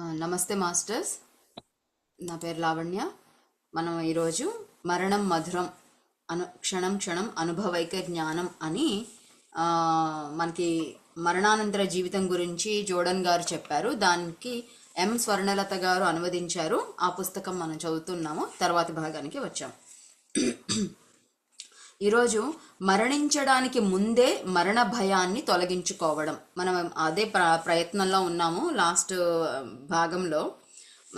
నమస్తే మాస్టర్స్. నా పేరు లావణ్య. మనం ఈరోజు మరణం మధురం అను క్షణం క్షణం అనుభవైక జ్ఞానం అని మనకి మరణానంతర జీవితం గురించి జోడన్ గారు చెప్పారు. దానికి ఎం స్వర్ణలత గారు అనువదించారు. ఆ పుస్తకం మనం చదువుతున్నాము. తర్వాతి భాగానికి వచ్చాం. ఈరోజు మరణించడానికి ముందే మరణ భయాన్ని తొలగించుకోవడం. మనం అదే ప్ర ప్రయత్నంలో ఉన్నాము లాస్ట్ భాగంలో.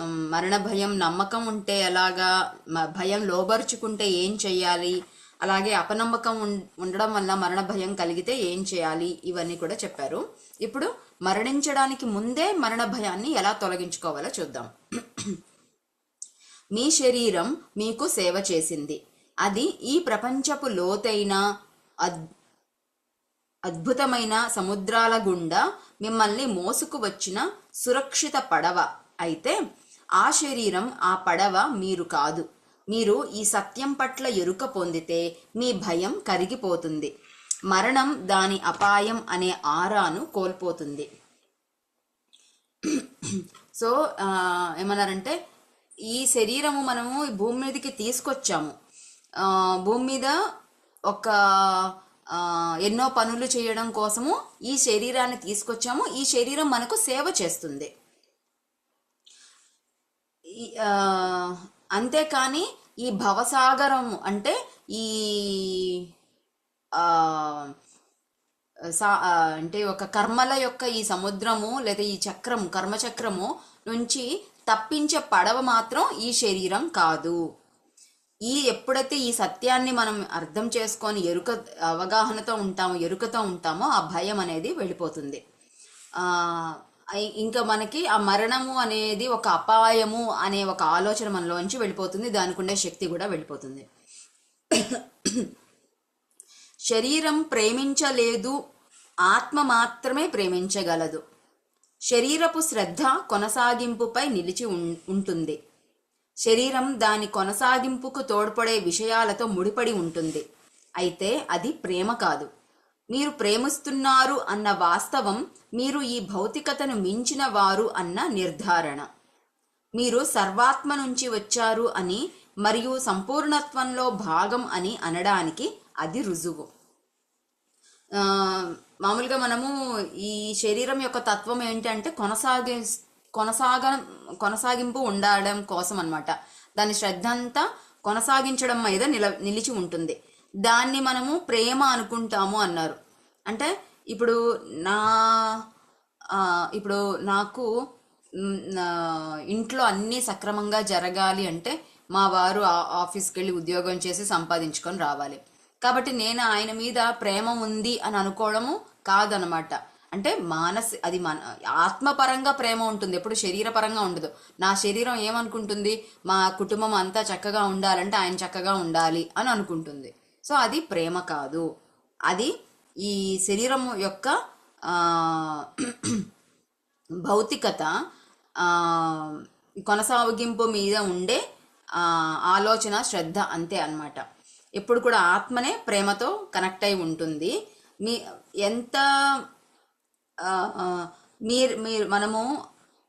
మరణ భయం నమ్మకం ఉంటే ఎలాగా భయం లోబరుచుకుంటే ఏం చేయాలి అలాగే అపనమ్మకం ఉం- ఉండడం వల్ల మరణ భయం కలిగితే ఏం చేయాలి? ఇవన్నీ కూడా చెప్పారు. ఇప్పుడు మరణించడానికి ముందే మరణ భయాన్ని ఎలా తొలగించుకోవాలో చూద్దాం. మీ శరీరం మీకు సేవ చేసింది. అది ఈ ప్రపంచపు లోతైన అద్- అద్భుతమైన సముద్రాల గుండా మిమ్మల్ని మోసుకు వచ్చిన సురక్షిత పడవ. అయితే ఆ శరీరం ఆ పడవ మీరు కాదు. మీరు ఈ సత్యం పట్ల ఎరుక పొందితే మీ భయం కరిగిపోతుంది. మరణం దాని అపాయం అనే ఆరాను కోల్పోతుంది. సో ఏమన్నారంటే ఈ శరీరము మనము ఈ భూమి మీదకి తీసుకొచ్చాము. భూమి మీద ఒక ఎన్నో పనులు చేయడం కోసము ఈ శరీరాన్ని తీసుకొచ్చాము. ఈ శరీరం మనకు సేవ చేస్తుంది. అంతేకాని ఈ భవసాగరం అంటే ఈ సా- అంటే ఒక కర్మల యొక్క ఈ సముద్రము లేదా ఈ చక్రము కర్మచక్రము నుంచి తప్పించే పడవ మాత్రం ఈ శరీరం కాదు. ఈ ఎప్పుడైతే ఈ సత్యాన్ని మనం అర్థం చేసుకొని ఎరుక అవగాహనతో ఉంటామో ఎరుకతో ఉంటామో ఆ భయం అనేది వెళ్ళిపోతుంది. ఇంకా మనకి ఆ మరణము అనేది ఒక అపాయము అనే ఒక ఆలోచన మనలోంచి వెళ్ళిపోతుంది. దానికి ఉండే శక్తి కూడా వెళ్ళిపోతుంది. శరీరం ప్రేమించలేదు ఆత్మ మాత్రమే ప్రేమించగలదు. శరీరపు శ్రద్ధ కొనసాగింపుపై నిలిచి ఉం- ఉంటుంది. శరీరం దాని కొనసాగింపుకు తోడ్పడే విషయాలతో ముడిపడి ఉంటుంది. అయితే అది ప్రేమ కాదు. మీరు ప్రేమిస్తున్నారు అన్న వాస్తవం మీరు ఈ భౌతికతను మించిన వారు అన్న నిర్ధారణ. మీరు సర్వాత్మ నుంచి వచ్చారు అని మరియు సంపూర్ణత్వంలో భాగం అని అనడానికి అది రుజువు. మామూలుగా మనము ఈ శరీరం యొక్క తత్వం ఏంటంటే కొనసాగే కొనసాగ కొనసాగింపు ఉండడం కోసం అనమాట దాని శ్రద్ధ అంతా కొనసాగించడం మీద నిల నిలిచి ఉంటుంది. దాన్ని మనము ప్రేమ అనుకుంటాము అన్నారు. అంటే ఇప్పుడు నా ఇప్పుడు నాకు ఇంట్లో అన్నీ సక్రమంగా జరగాలి అంటే మా వారు ఆ- ఆఫీస్కి వెళ్ళి ఉద్యోగం చేసి సంపాదించుకొని రావాలి. కాబట్టి నేను ఆయన మీద ప్రేమ ఉంది అని అనుకోవడము కాదనమాట అంటే మానసి అది మన ఆత్మపరంగా ప్రేమ ఉంటుంది ఎప్పుడు శరీరపరంగా ఉండదు. నా శరీరం ఏమనుకుంటుంది? మా కుటుంబం అంతా చక్కగా ఉండాలంటే ఆయన చక్కగా ఉండాలి అని అనుకుంటుంది. సో అది ప్రేమ కాదు. అది ఈ శరీరం యొక్క భౌతికత కొనసాగింపు మీద ఉండే ఆలోచన శ్రద్ధ అంతే అన్నమాట. ఎప్పుడు కూడా ఆత్మనే ప్రేమతో కనెక్ట్ అయి ఉంటుంది. మీ ఎంత మీరు మీరు మనము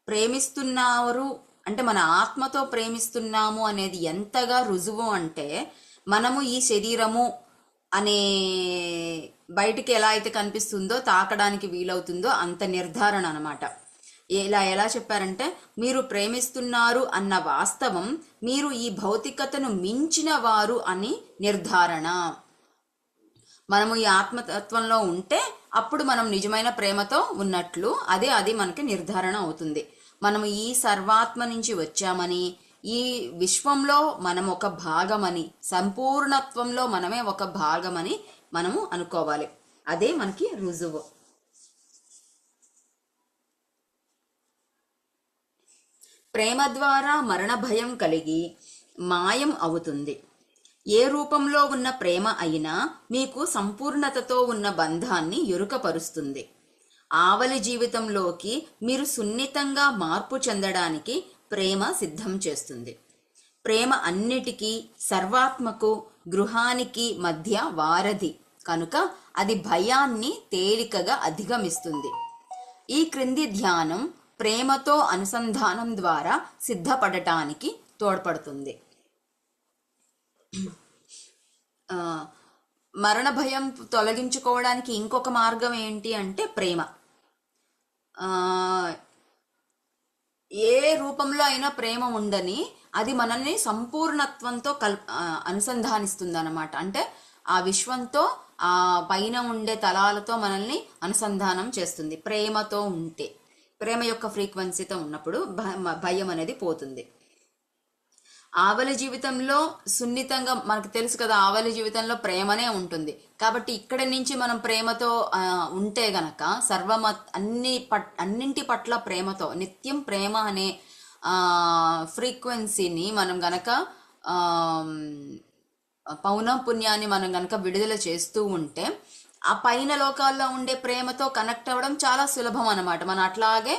ప్రేమిస్తున్నారు అంటే మన ఆత్మతో ప్రేమిస్తున్నాము అనేది ఎంతగా రుజువు అంటే మనము ఈ శరీరము అనే బయటికి ఎలా అయితే కనిపిస్తుందో తాకడానికి వీలవుతుందో అంత నిర్ధారణ అనమాట ఇలా ఎలా చెప్పారంటే మీరు ప్రేమిస్తున్నారు అన్న వాస్తవం మీరు ఈ భౌతికతను మించిన వారు అని నిర్ధారణ. మనము ఈ ఆత్మతత్వంలో ఉంటే అప్పుడు మనం నిజమైన ప్రేమతో ఉన్నట్లు అదే అది మనకి నిర్ధారణ అవుతుంది. మనము ఈ సర్వాత్మ నుంచి వచ్చామని ఈ విశ్వంలో మనం ఒక భాగమని సంపూర్ణత్వంలో మనమే ఒక భాగమని మనము అనుకోవాలి. అదే మనకి రుజువు. ప్రేమ ద్వారా మరణ భయం కలిగి మాయం అవుతుంది. ఏ రూపంలో ఉన్న ప్రేమ అయినా మీకు సంపూర్ణతతో ఉన్న బంధాన్ని ఎరుకపరుస్తుంది ఆవలి జీవితంలోకి మీరు సున్నితంగా మార్పు చెందడానికి ప్రేమ సిద్ధం చేస్తుంది. ప్రేమ అన్నిటికీ సర్వాత్మకు గృహానికి మధ్య వారధి. కనుక అది భయాన్ని తేలికగా అధిగమిస్తుంది. ఈ క్రింది ధ్యానం ప్రేమతో అనుసంధానం ద్వారా సిద్ధపడటానికి తోడ్పడుతుంది. మరణ భయం తొలగించుకోవడానికి ఇంకొక మార్గం ఏంటి అంటే ప్రేమ. ఏ రూపంలో అయినా ప్రేమ ఉండని అది మనల్ని సంపూర్ణత్వంతో కల్ అనుసంధానిస్తుంది అనమాట అంటే ఆ విశ్వంతో ఆ పైన ఉండే తలాలతో మనల్ని అనుసంధానం చేస్తుంది. ప్రేమతో ఉంటే ప్రేమ యొక్క ఫ్రీక్వెన్సీతో ఉన్నప్పుడు భయం అనేది పోతుంది. ఆవలి జీవితంలో సున్నితంగా మనకు తెలుసు కదా ఆవలి జీవితంలో ప్రేమనే ఉంటుంది. కాబట్టి ఇక్కడ నుంచి మనం ప్రేమతో ఉంటే గనక సర్వమ అన్ని పట్ అన్నింటి పట్ల ప్రేమతో నిత్యం ప్రేమ అనే ఫ్రీక్వెన్సీని మనం గనక పౌన పుణ్యాన్ని మనం గనక విడుదల చేస్తూ ఉంటే ఆ పైన లోకాల్లో ఉండే ప్రేమతో కనెక్ట్ అవ్వడం చాలా సులభం అన్నమాట. మనం అట్లాగే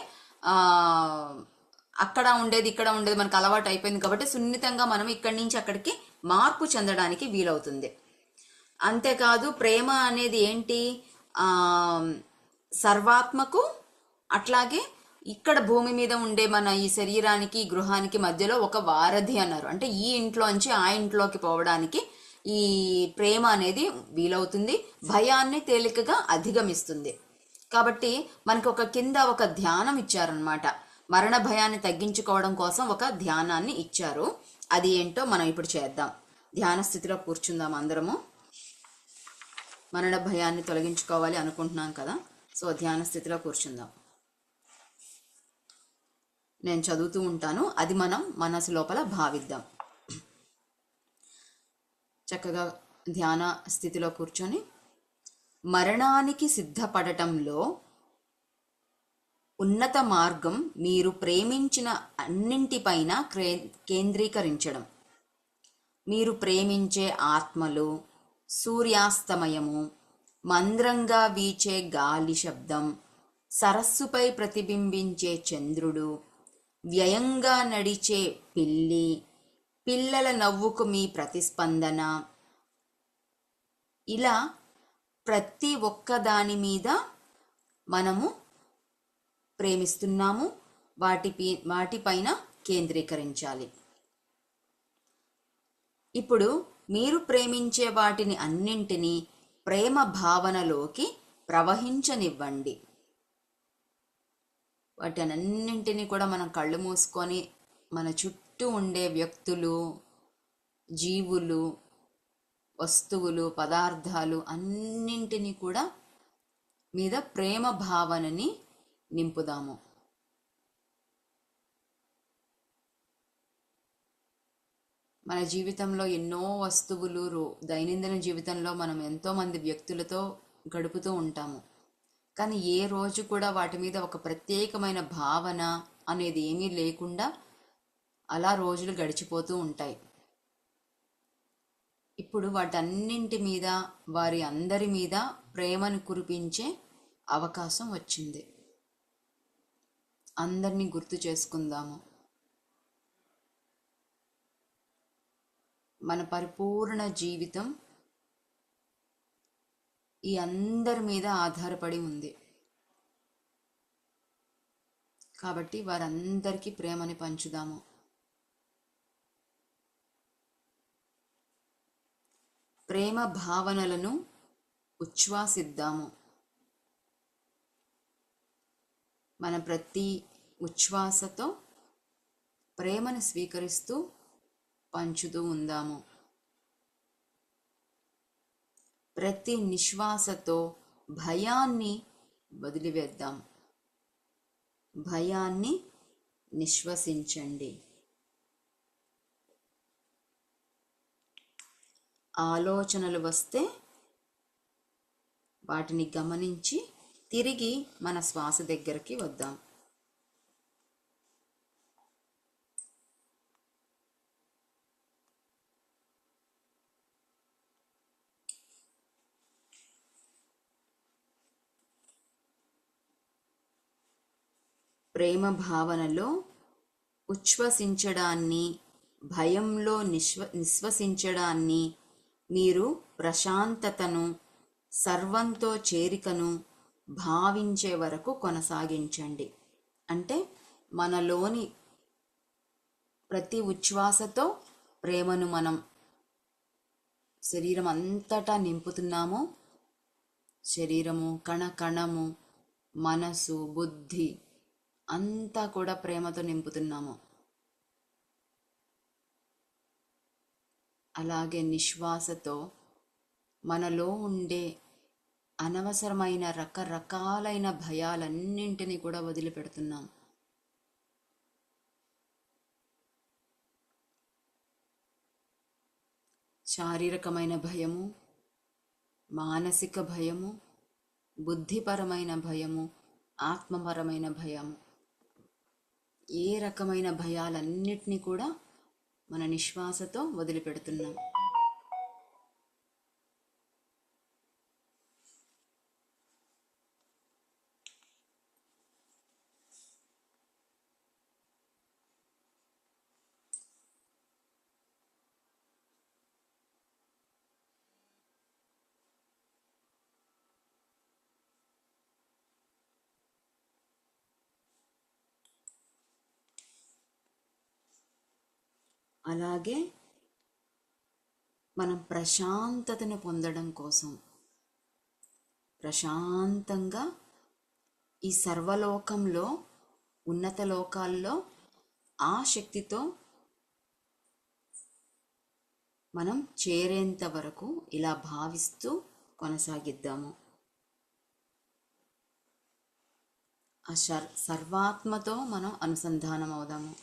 అక్కడ ఉండేది ఇక్కడ ఉండేది మనకు అలవాటు అయిపోయింది కాబట్టి సున్నితంగా మనం ఇక్కడి నుంచి అక్కడికి మార్పు చెందడానికి వీలవుతుంది. అంతేకాదు ప్రేమ అనేది ఏంటి? సర్వాత్మకు అట్లాగే ఇక్కడ భూమి మీద ఉండే మన ఈ శరీరానికి ఈ గృహానికి మధ్యలో ఒక వారధి అన్నారు. అంటే ఈ ఇంట్లోంచి ఆ ఇంట్లోకి పోవడానికి ఈ ప్రేమ అనేది వీలవుతుంది. భయాన్ని తేలికగా అధిగమిస్తుంది. కాబట్టి మనకు ఒక కింద ఒక ధ్యానం ఇచ్చారనమాట మరణ భయాన్ని తగ్గించుకోవడం కోసం ఒక ధ్యానాన్ని ఇచ్చారు. అది ఏంటో మనం ఇప్పుడు చేద్దాం. ధ్యాన స్థితిలో కూర్చుందాం అందరము. మరణ భయాన్ని తొలగించుకోవాలి అనుకుంటున్నాం కదా. సో ధ్యాన స్థితిలో కూర్చుందాం. నేను చదువుతూ ఉంటాను. అది మనం మనసు లోపల భావిద్దాం. చక్కగా ధ్యాన స్థితిలో కూర్చొని మరణానికి సిద్ధపడటంలో ఉన్నత మార్గం మీరు ప్రేమించిన అన్నింటిపైన క్రే కేంద్రీకరించడం. మీరు ప్రేమించే ఆత్మలు సూర్యాస్తమయము మంద్రంగా వీచే గాలి శబ్దం సరస్సుపై ప్రతిబింబించే చంద్రుడు వ్యయంగా నడిచే పిల్లి పిల్లల నవ్వుకు మీ ప్రతిస్పందన. ఇలా ప్రతి ఒక్కదాని మీద మనము ప్రేమిస్తున్నాము. వాటి వాటిపైన కేంద్రీకరించాలి. ఇప్పుడు మీరు ప్రేమించే వాటిని అన్నింటినీ ప్రేమ భావనలోకి ప్రవహించనివ్వండి. వాటినన్నింటినీ కూడా మనం కళ్ళు మూసుకొని మన చుట్టూ ఉండే వ్యక్తులు జీవులు వస్తువులు పదార్థాలు అన్నింటినీ కూడా మీద ప్రేమ భావనని నింపుదాము. మన జీవితంలో ఎన్నో వస్తువులు రో- దైనందిన జీవితంలో మనం ఎంతోమంది వ్యక్తులతో గడుపుతూ ఉంటాము. కానీ ఏ రోజు కూడా వాటి మీద ఒక ప్రత్యేకమైన భావన అనేది ఏమీ లేకుండా అలా రోజులు గడిచిపోతూ ఉంటాయి. ఇప్పుడు వాటన్నింటి మీద వారి అందరి మీద ప్రేమను కురిపించే అవకాశం వచ్చింది. అందరినీ గుర్తు చేసుకుందాము. మన పరిపూర్ణ జీవితం ఈ అందరి మీద ఆధారపడి ఉంది. కాబట్టి వారందరికీ ప్రేమని పంచుదాము. ప్రేమ భావనలను ఉచ్ఛ్వాసిద్దాము. మన ప్రతి ఉచ్ఛ్వాసతో ప్రేమను స్వీకరిస్తూ పంచుతూ ఉందాము. ప్రతి నిశ్వాసతో భయాన్ని వదిలివేద్దాం. భయాన్ని నిశ్వసించండి. ఆలోచనలు వస్తే వాటిని గమనించి తిరిగి మన శ్వాస దగ్గరికి వద్దాం. ప్రేమ భావనలో ఉచ్ఛ్వసించడాన్ని భయంలో నిశ్వ నిశ్వసించడాన్ని మీరు ప్రశాంతతను సర్వంతో చేరికను భావించే వరకు కొనసాగించండి. అంటే మనలోని ప్రతి ఉచ్ఛ్వాసతో ప్రేమను మనం శరీరం అంతటా నింపుతున్నామో. శరీరము కణ కణము మనసు బుద్ధి అంతా కూడా ప్రేమతో నింపుతున్నాము. అలాగే నిశ్వాసతో మనలో ఉండే అనవసరమైన రకరకాలైన భయాలన్నింటినీ కూడా వదిలిపెడుతున్నాం. శారీరకమైన భయము మానసిక భయము బుద్ధిపరమైన భయము ఆత్మపరమైన భయము. ఏ రకమైన భయాలన్నిటినీ కూడా మన నిశ్వాసతో వదిలిపెడుతున్నాం. అలాగే మనం ప్రశాంతతను పొందడం కోసం ప్రశాంతంగా ఈ సర్వలోకంలో ఉన్నత లోకాల్లో ఆ శక్తితో మనం చేరేంత వరకు ఇలా భావిస్తూ కొనసాగిద్దాము. ఆ సర్ సర్వాత్మతో మనం అనుసంధానం అవుదాము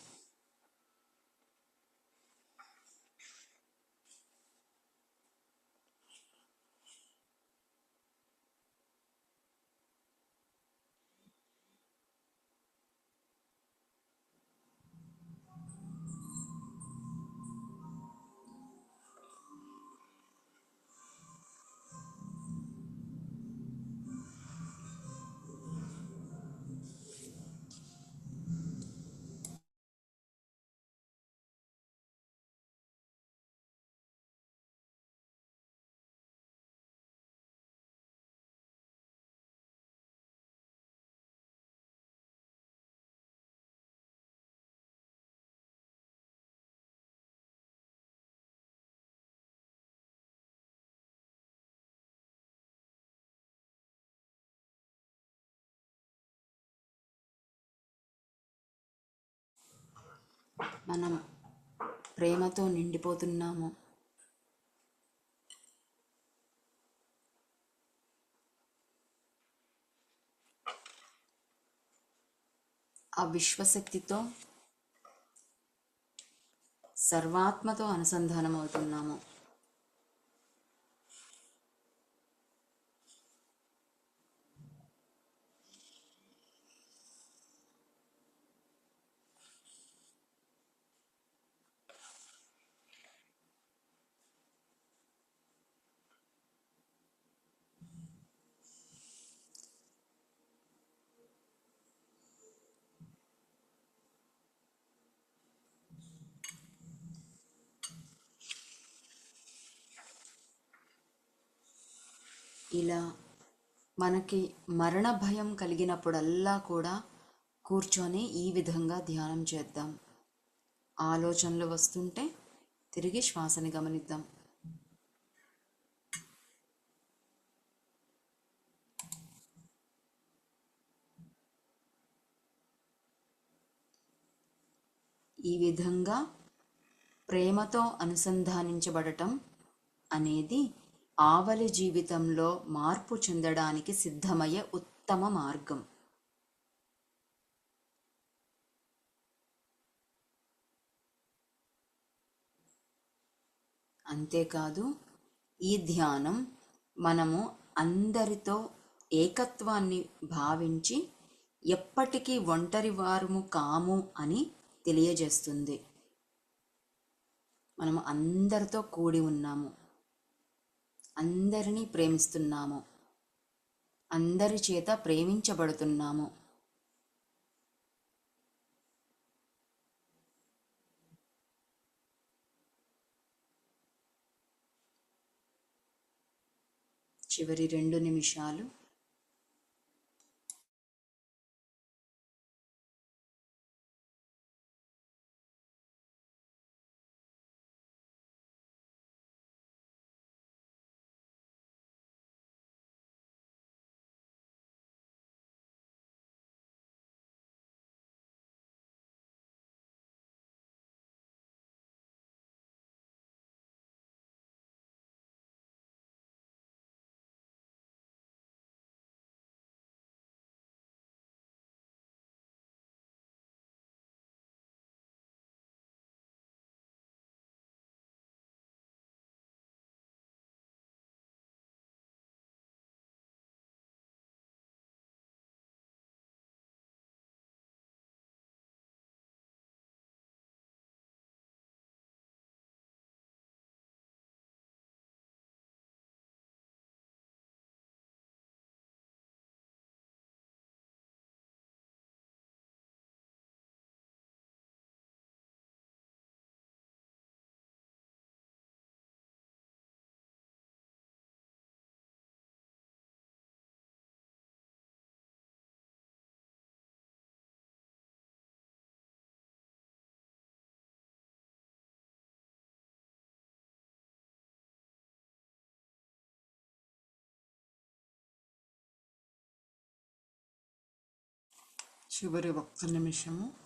మనం ప్రేమతో నిండిపోతున్నాము. ఆ విశ్వశక్తితో సర్వాత్మతో అనుసంధానం అవుతున్నాము ఇలా మనకి మరణ భయం కలిగినప్పుడల్లా కూడా కూర్చొని ఈ విధంగా ధ్యానం చేద్దాం. ఆలోచనలు వస్తుంటే తిరిగి శ్వాసని గమనిద్దాం. ఈ విధంగా ప్రేమతో అనుసంధానించబడటం అనేది ఆవలి జీవితంలో మార్పు చెందడానికి సిద్ధమయ్యే ఉత్తమ మార్గం. అంతేకాదు ఈ ధ్యానం మనము అందరితో ఏకత్వాన్ని భావించి ఎప్పటికీ ఒంటరి వారము కాము అని తెలియజేస్తుంది. మనము అందరితో కూడి ఉన్నాము. అందరినీ ప్రేమిస్తున్నాము. అందరి చేత ప్రేమించబడుతున్నాము. చివరి రెండు నిమిషాలు చివరి ఒక్క నిమిషము.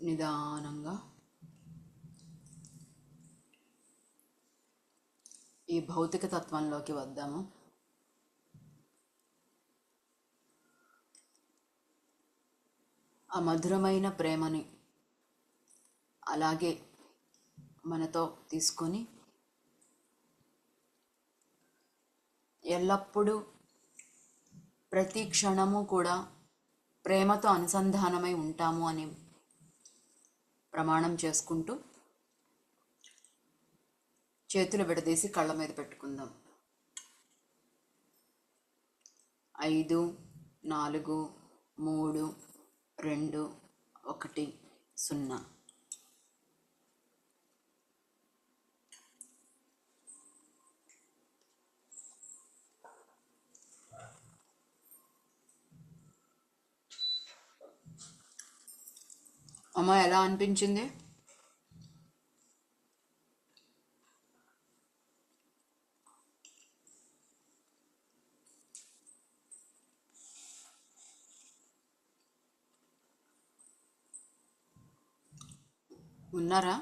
నిదానంగా ఈ భౌతిక తత్వంలోకి వద్దాము. ఆ మధురమైన ప్రేమని అలాగే మనతో తీసుకొని ఎల్లప్పుడూ ప్రతి క్షణము కూడా ప్రేమతో అనుసంధానమై ఉంటాము అని ప్రమాణం చేసుకుంటూ చేతులు విడదీసి కళ్ళ మీద పెట్టుకుందాం. ఐదు నాలుగు మూడు రెండు ఒకటి సున్నా. అమ్మ ఎలా అనిపించింది? ఉన్నారా?